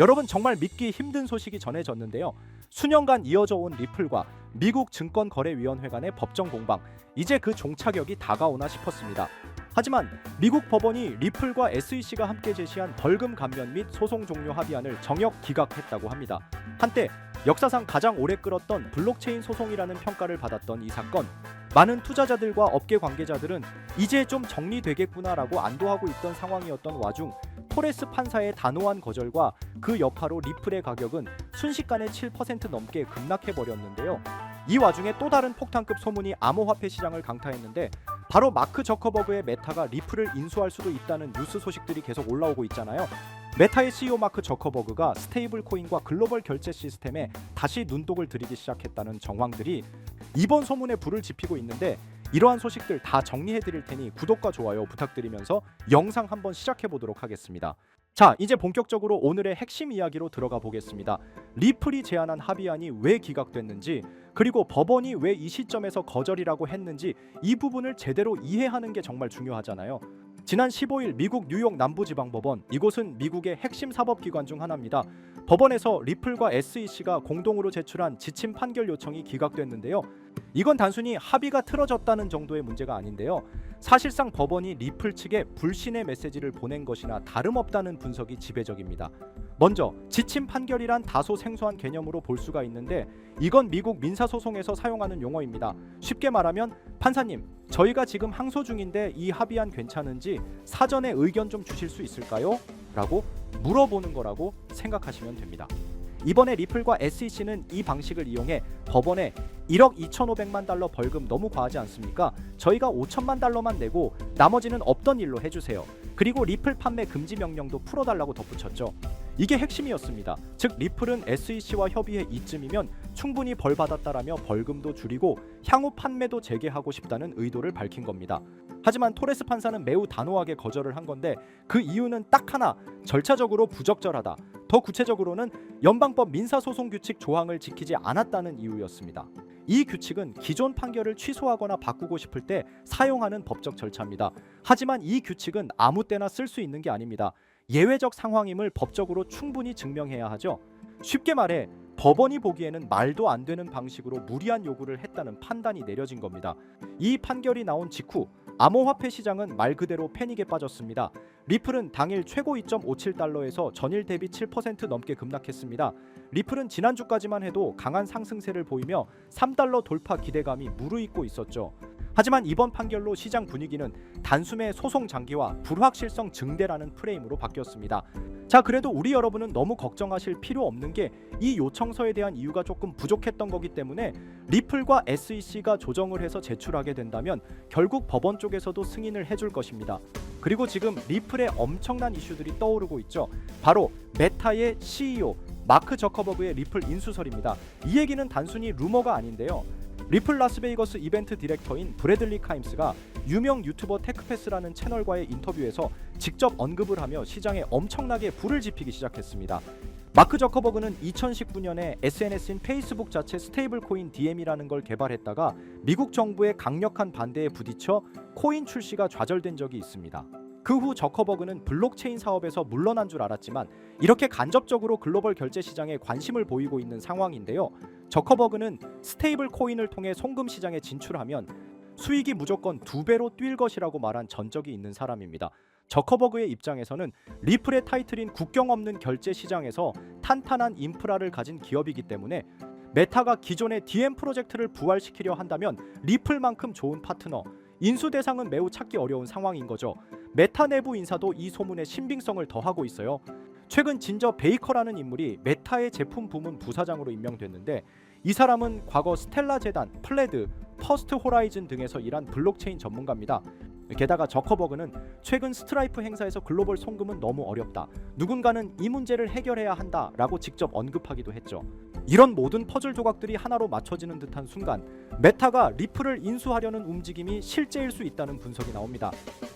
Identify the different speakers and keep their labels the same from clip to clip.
Speaker 1: 여러분 정말 믿기 힘든 소식이 전해졌는데요. 수년간 이어져 온 리플과 미국 증권거래위원회 간의 법정 공방 이제 그 종착역이 다가오나 싶었습니다. 하지만 미국 법원이 리플과 SEC가 함께 제시한 벌금 감면 및 소송 종료 합의안을 정역 기각했다고 합니다. 한때 역사상 가장 오래 끌었던 블록체인 소송이라는 평가를 받았던 이 사건 많은 투자자들과 업계 관계자들은 이제 좀 정리되겠구나라고 안도하고 있던 상황이었던 와중 토레스 판사의 단호한 거절과 그 여파로 리플의 가격은 순식간에 7% 넘게 급락해 버렸는데요. 이 와중에 또 다른 폭탄급 소문이 암호화폐 시장을 강타했는데 바로 마크 저커버그의 메타가 리플을 인수할 수도 있다는 뉴스 소식들이 계속 올라오고 있잖아요. 메타의 CEO 마크 저커버그가 스테이블 코인과 글로벌 결제 시스템에 다시 눈독을 들이기 시작했다는 정황들이 이번 소문에 불을 지피고 있는데 이러한 소식들 다 정리해 드릴 테니 구독과 좋아요 부탁드리면서 영상 한번 시작해 보도록 하겠습니다. 자, 이제 본격적으로 오늘의 핵심 이야기로 들어가 보겠습니다. 리플이 제안한 합의안이 왜 기각됐는지 그리고 법원이 왜 이 시점에서 거절이라고 했는지 이 부분을 제대로 이해하는 게 정말 중요하잖아요. 지난 15일 미국 뉴욕 남부지방법원 이곳은 미국의 핵심 사법기관 중 하나입니다. 법원에서 리플과 SEC가 공동으로 제출한 지침 판결 요청이 기각됐는데요. 이건 단순히 합의가 틀어졌다는 정도의 문제가 아닌데요. 사실상 법원이 리플 측에 불신의 메시지를 보낸 것이나 다름없다는 분석이 지배적입니다. 먼저 지침 판결이란 다소 생소한 개념으로 볼 수가 있는데 이건 미국 민사소송에서 사용하는 용어입니다. 쉽게 말하면 판사님, 저희가 지금 항소 중인데 이 합의안 괜찮은지 사전에 의견 좀 주실 수 있을까요? 라고 물어보는 거라고 생각하시면 됩니다. 이번에 리플과 SEC는 이 방식을 이용해 법원에 1억 2,500만 달러 벌금 너무 과하지 않습니까? 저희가 5천만 달러만 내고 나머지는 없던 일로 해주세요. 그리고 리플 판매 금지 명령도 풀어달라고 덧붙였죠. 이게 핵심이었습니다. 즉 리플은 SEC와 협의해 이쯤이면 충분히 벌 받았다라며 벌금도 줄이고 향후 판매도 재개하고 싶다는 의도를 밝힌 겁니다. 하지만 토레스 판사는 매우 단호하게 거절을 한 건데 그 이유는 딱 하나 절차적으로 부적절하다. 더 구체적으로는 연방법 민사소송 규칙 조항을 지키지 않았다는 이유였습니다. 이 규칙은 기존 판결을 취소하거나 바꾸고 싶을 때 사용하는 법적 절차입니다. 하지만 이 규칙은 아무 때나 쓸 수 있는 게 아닙니다. 예외적 상황임을 법적으로 충분히 증명해야 하죠. 쉽게 말해 법원이 보기에는 말도 안 되는 방식으로 무리한 요구를 했다는 판단이 내려진 겁니다. 이 판결이 나온 직후 암호화폐 시장은 말 그대로 패닉에 빠졌습니다. 리플은 당일 최고 2.57달러에서 전일 대비 7% 넘게 급락했습니다. 리플은 지난주까지만 해도 강한 상승세를 보이며 3달러 돌파 기대감이 무르익고 있었죠. 하지만 이번 판결로 시장 분위기는 단숨에 소송 장기와 불확실성 증대라는 프레임으로 바뀌었습니다. 자, 그래도 우리 여러분은 너무 걱정하실 필요 없는 게 이 요청서에 대한 이유가 조금 부족했던 거기 때문에 리플과 SEC가 조정을 해서 제출하게 된다면 결국 법원 쪽에서도 승인을 해줄 것입니다. 그리고 지금 리플의 엄청난 이슈들이 떠오르고 있죠. 바로 메타의 CEO 마크 저커버그의 리플 인수설입니다. 이 얘기는 단순히 루머가 아닌데요. 리플 라스베이거스 이벤트 디렉터인 브래들리 카임스가 유명 유튜버 테크패스라는 채널과의 인터뷰에서 직접 언급을 하며 시장에 엄청나게 불을 지피기 시작했습니다. 마크 저커버그는 2019년에 SNS인 페이스북 자체 스테이블 코인 DM이라는 걸 개발했다가 미국 정부의 강력한 반대에 부딪혀 코인 출시가 좌절된 적이 있습니다. 그 후 저커버그는 블록체인 사업에서 물러난 줄 알았지만 이렇게 간접적으로 글로벌 결제 시장에 관심을 보이고 있는 상황인데요. 저커버그는 스테이블 코인을 통해 송금 시장에 진출하면 수익이 무조건 두 배로 뛸 것이라고 말한 전적이 있는 사람입니다. 저커버그의 입장에서는 리플의 타이틀인 국경 없는 결제 시장에서 탄탄한 인프라를 가진 기업이기 때문에 메타가 기존의 DM 프로젝트를 부활시키려 한다면 리플만큼 좋은 파트너, 인수 대상은 매우 찾기 어려운 상황인 거죠. 메타 내부 인사도 이 소문에 신빙성을 더하고 있어요. 최근 진저 베이커라는 인물이 메타의 제품 부문 부사장으로 임명됐는데 이 사람은 과거 스텔라 재단, 플레드, 퍼스트 호라이즌 등에서 일한 블록체인 전문가입니다. 게다가 저커버그는 최근 스트라이프 행사에서 글로벌 송금은 너무 어렵다. 누군가는 이 문제를 해결해야 한다라고 직접 언급하기도 했죠. 이런 모든 퍼즐 조각들이 하나로 맞춰지는 듯한 순간 메타가 리플을 인수하려는 움직임이 실제일 수 있다는 분석이 나옵니다.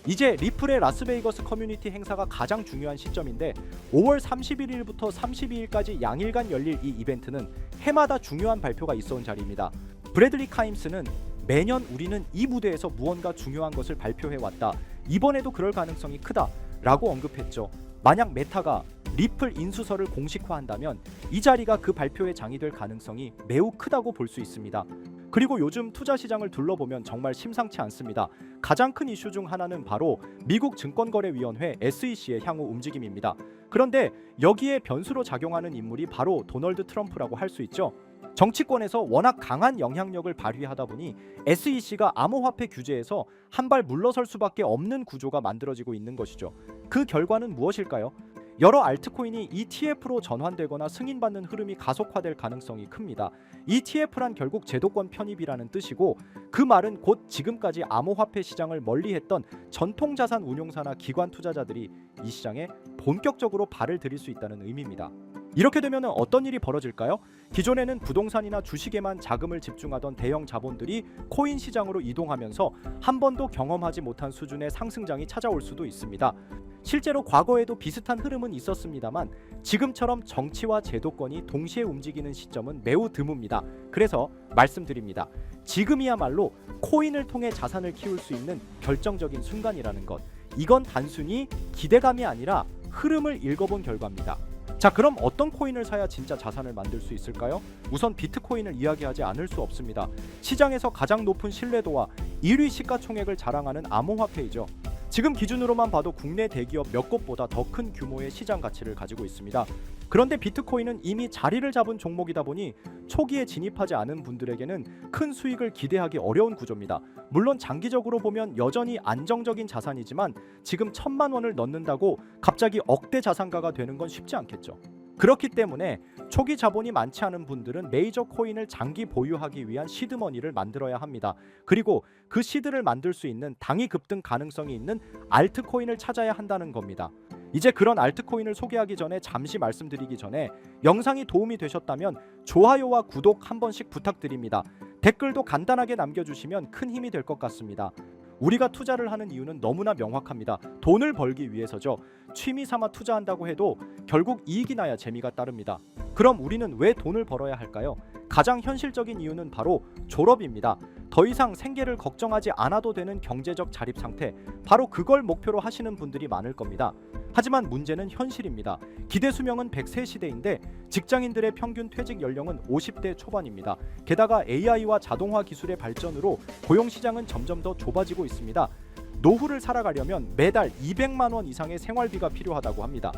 Speaker 1: 이제 리플의 라스베이거스 커뮤니티 행사가 가장 중요한 시점인데 5월 31일부터 32일까지 양일간 열릴 이 이벤트는 해마다 중요한 발표가 있어온 자리입니다. 브래들리 카임스는 매년 우리는 이 무대에서 무언가 중요한 것을 발표해 왔다. 이번에도 그럴 가능성이 크다 라고 언급했죠. 만약 메타가 리플 인수설을 공식화한다면 이 자리가 그 발표의 장이 될 가능성이 매우 크다고 볼 수 있습니다. 그리고 요즘 투자 시장을 둘러보면 정말 심상치 않습니다. 가장 큰 이슈 중 하나는 바로 미국 증권거래위원회 SEC의 향후 움직임입니다. 그런데 여기에 변수로 작용하는 인물이 바로 도널드 트럼프라고 할 수 있죠. 정치권에서 워낙 강한 영향력을 발휘하다 보니 SEC가 암호화폐 규제에서 한 발 물러설 수밖에 없는 구조가 만들어지고 있는 것이죠. 그 결과는 무엇일까요? 여러 알트코인이 ETF로 전환되거나 승인받는 흐름이 가속화될 가능성이 큽니다. ETF란 결국 제도권 편입이라는 뜻이고 그 말은 곧 지금까지 암호화폐 시장을 멀리했던 전통 자산 운용사나 기관 투자자들이 이 시장에 본격적으로 발을 들일 수 있다는 의미입니다. 이렇게 되면 어떤 일이 벌어질까요? 기존에는 부동산이나 주식에만 자금을 집중하던 대형 자본들이 코인 시장으로 이동하면서 한 번도 경험하지 못한 수준의 상승장이 찾아올 수도 있습니다. 실제로 과거에도 비슷한 흐름은 있었습니다만 지금처럼 정치와 제도권이 동시에 움직이는 시점은 매우 드뭅니다. 그래서 말씀드립니다. 지금이야말로 코인을 통해 자산을 키울 수 있는 결정적인 순간이라는 것. 이건 단순히 기대감이 아니라 흐름을 읽어본 결과입니다. 자, 그럼 어떤 코인을 사야 진짜 자산을 만들 수 있을까요? 우선 비트코인을 이야기하지 않을 수 없습니다. 시장에서 가장 높은 신뢰도와 1위 시가총액을 자랑하는 암호화폐이죠. 지금 기준으로만 봐도 국내 대기업 몇 곳보다 더 큰 규모의 시장 가치를 가지고 있습니다. 그런데 비트코인은 이미 자리를 잡은 종목이다 보니 초기에 진입하지 않은 분들에게는 큰 수익을 기대하기 어려운 구조입니다. 물론 장기적으로 보면 여전히 안정적인 자산이지만 지금 천만 원을 넣는다고 갑자기 억대 자산가가 되는 건 쉽지 않겠죠. 그렇기 때문에 초기 자본이 많지 않은 분들은 메이저 코인을 장기 보유하기 위한 시드머니를 만들어야 합니다. 그리고 그 시드를 만들 수 있는 당위 급등 가능성이 있는 알트코인을 찾아야 한다는 겁니다. 이제 그런 알트코인을 소개하기 전에 잠시 말씀드리기 전에 영상이 도움이 되셨다면 좋아요와 구독 한 번씩 부탁드립니다. 댓글도 간단하게 남겨주시면 큰 힘이 될 것 같습니다. 우리가 투자를 하는 이유는 너무나 명확합니다. 돈을 벌기 위해서죠. 취미 삼아 투자한다고 해도 결국 이익이 나야 재미가 따릅니다. 그럼 우리는 왜 돈을 벌어야 할까요? 가장 현실적인 이유는 바로 졸업입니다. 더 이상 생계를 걱정하지 않아도 되는 경제적 자립 상태, 바로 그걸 목표로 하시는 분들이 많을 겁니다. 하지만 문제는 현실입니다. 기대 수명은 100세 시대인데 직장인들의 평균 퇴직 연령은 50대 초반입니다. 게다가 AI와 자동화 기술의 발전으로 고용 시장은 점점 더 좁아지고 있습니다. 노후를 살아가려면 매달 200만 원 이상의 생활비가 필요하다고 합니다.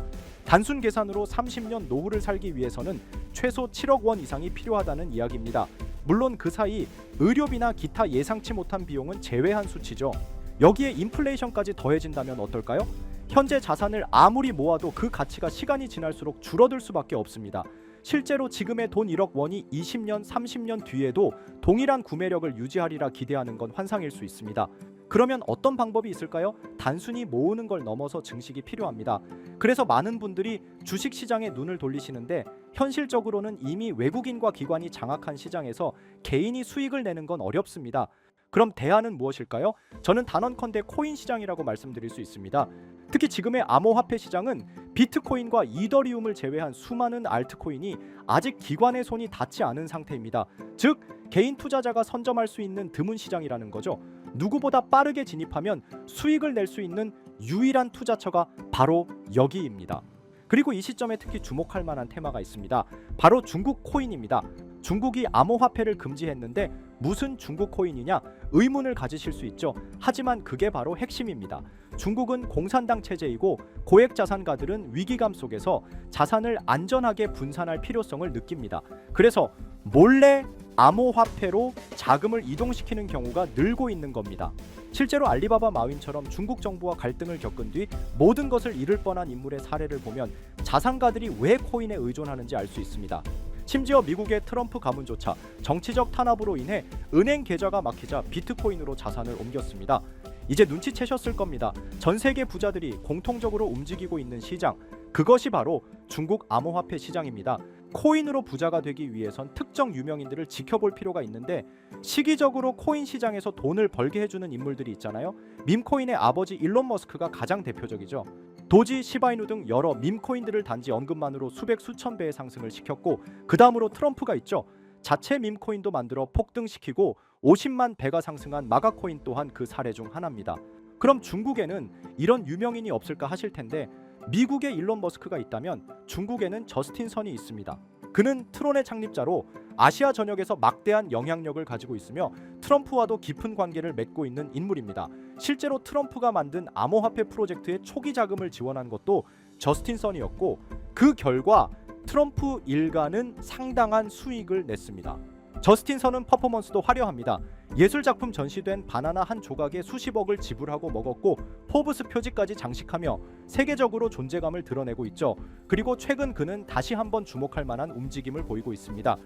Speaker 1: 단순 계산으로 30년 노후를 살기 위해서는 최소 7억 원 이상이 필요하다는 이야기입니다. 물론 그 사이 의료비나 기타 예상치 못한 비용은 제외한 수치죠. 여기에 인플레이션까지 더해진다면 어떨까요? 현재 자산을 아무리 모아도 그 가치가 시간이 지날수록 줄어들 수밖에 없습니다. 실제로 지금의 돈 1억 원이 20년, 30년 뒤에도 동일한 구매력을 유지하리라 기대하는 건 환상일 수 있습니다. 그러면 어떤 방법이 있을까요? 단순히 모으는 걸 넘어서 증식이 필요합니다. 그래서 많은 분들이 주식 시장에 눈을 돌리시는데 현실적으로는 이미 외국인과 기관이 장악한 시장에서 개인이 수익을 내는 건 어렵습니다. 그럼 대안은 무엇일까요? 저는 단언컨대 코인 시장이라고 말씀드릴 수 있습니다. 특히 지금의 암호화폐 시장은 비트코인과 이더리움을 제외한 수많은 알트코인이 아직 기관의 손이 닿지 않은 상태입니다. 즉 개인 투자자가 선점할 수 있는 드문 시장이라는 거죠. 누구보다 빠르게 진입하면 수익을 낼 수 있는 유일한 투자처가 바로 여기입니다. 그리고 이 시점에 특히 주목할 만한 테마가 있습니다. 바로 중국 코인입니다. 중국이 암호화폐를 금지했는데 무슨 중국 코인이냐 의문을 가지실 수 있죠. 하지만 그게 바로 핵심입니다. 중국은 공산당 체제이고 고액 자산가들은 위기감 속에서 자산을 안전하게 분산할 필요성을 느낍니다. 그래서 몰래 암호화폐로 자금을 이동시키는 경우가 늘고 있는 겁니다. 실제로 알리바바 마윈처럼 중국 정부와 갈등을 겪은 뒤 모든 것을 잃을 뻔한 인물의 사례를 보면 자산가들이 왜 코인에 의존하는지 알 수 있습니다. 심지어 미국의 트럼프 가문조차 정치적 탄압으로 인해 은행 계좌가 막히자 비트코인으로 자산을 옮겼습니다. 이제 눈치채셨을 겁니다. 전 세계 부자들이 공통적으로 움직이고 있는 시장, 그것이 바로 중국 암호화폐 시장입니다. 코인으로 부자가 되기 위해선 특정 유명인들을 지켜볼 필요가 있는데 시기적으로 코인 시장에서 돈을 벌게 해주는 인물들이 있잖아요. 밈코인의 아버지 일론 머스크가 가장 대표적이죠. 도지, 시바이누 등 여러 밈코인들을 단지 언급만으로 수백 수천 배의 상승을 시켰고 그 다음으로 트럼프가 있죠. 자체 밈코인도 만들어 폭등시키고 50만 배가 상승한 마가코인 또한 그 사례 중 하나입니다. 그럼 중국에는 이런 유명인이 없을까 하실 텐데 미국에 일론 머스크가 있다면 중국에는 저스틴 선이 있습니다. 그는 트론의 창립자로 아시아 전역에서 막대한 영향력을 가지고 있으며 트럼프와도 깊은 관계를 맺고 있는 인물입니다. 실제로 트럼프가 만든 암호화폐 프로젝트의 초기 자금을 지원한 것도 저스틴 선이었고 그 결과 트럼프 일가는 상당한 수익을 냈습니다. 저스틴 선은 퍼포먼스도 화려합니다. 예술 작품 전시된 바나나 한 조각에 수십억을 지불하고 먹었고 포브스 표지까지 장식하며 세계적으로 존재감을 드러내고 있죠. 그리고 최근 그는 다시 한번 주목할 만한 움직임을 보이고 있습니다.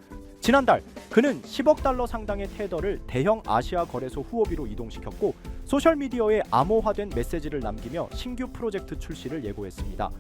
Speaker 1: 지난달 그는 10억 달러 상당의 테더를 대형 아시아 거래소 후오비로 이동시켰고 소셜 미디어에 암호화된 메시지를 남기며 신규 프로젝트 출시를 예고했습니다.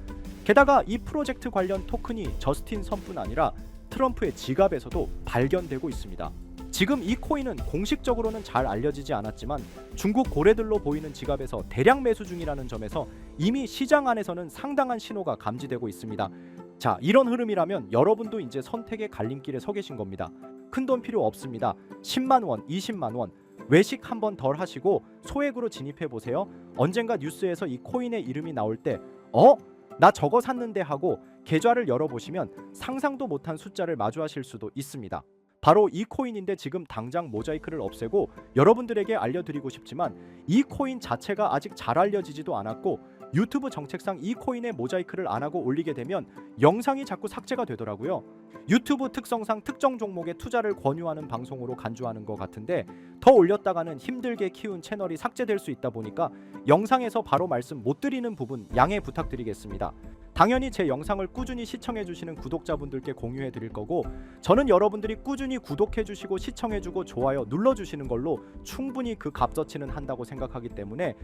Speaker 1: 게다가 이 프로젝트 관련 토큰이 저스틴 선뿐 아니라 트럼프의 지갑에서도 발견되고 있습니다. 지금 이 코인은 공식적으로는 잘 알려지지 않았지만 중국 고래들로 보이는 지갑에서 대량 매수 중이라는 점에서 이미 시장 안에서는 상당한 신호가 감지되고 있습니다. 자, 이런 흐름이라면 여러분도 이제 선택의 갈림길에 서 계신 겁니다. 큰 돈 필요 없습니다. 10만 원, 20만 원 외식 한 번 덜 하시고 소액으로 진입해 보세요. 언젠가 뉴스에서 이 코인의 이름이 나올 때 어? 나 저거 샀는데 하고 계좌를 열어보시면 상상도 못한 숫자를 마주하실 수도 있습니다. 바로 이 코인인데 지금 당장 모자이크를 없애고 여러분들에게 알려드리고 싶지만 이 코인 자체가 아직 잘 알려지지도 않았고 유튜브 정책상 이 코인에 모자이크를 안 하고 올리게 되면 영상이 자꾸 삭제가 되더라고요. 유튜브 특성상 특정 종목에 투자를 권유하는 방송으로 간주하는 것 같은데 더 올렸다가는 힘들게 키운 채널이 삭제될 수 있다 보니까 영상에서 바로 말씀 못 드리는 부분 양해 부탁드리겠습니다. 당연히 제 영상을 꾸준히 시청해 주시는 구독자분들께 공유해 드릴 거고 저는 여러분들이 꾸준히 구독해 주시고 시청해 주고 좋아요 눌러 주시는 걸로 충분히 그 값어치는 한다고 생각하기 때문에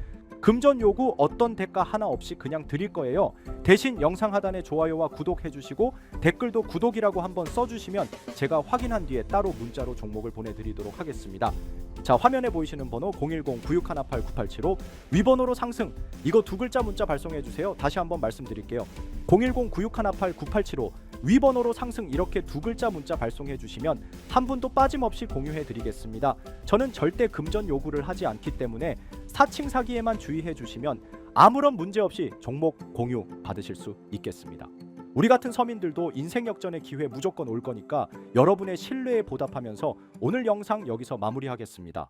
Speaker 1: 금전 요구 어떤 대가 하나 없이 그냥 드릴 거예요. 대신 영상 하단에 좋아요와 구독해 주시고 댓글도 구독이라고 한번 써 주시면 제가 확인한 뒤에 따로 문자로 종목을 보내 드리도록 하겠습니다. 자, 화면에 보이시는 번호 010-9618-9875 위번호로 상승 이거 두 글자 문자 발송해 주세요. 다시 한번 말씀드릴게요. 010-9618-9875 위번호로 상승 이렇게 두 글자 문자 발송해 주시면 한 분도 빠짐없이 공유해 드리겠습니다. 저는 절대 금전 요구를 하지 않기 때문에 사칭 사기에만 주의해 주시면 아무런 문제 없이 종목 공유 받으실 수 있겠습니다. 우리 같은 서민들도 인생 역전의 기회 무조건 올 거니까 여러분의 신뢰에 보답하면서 오늘 영상 여기서 마무리하겠습니다.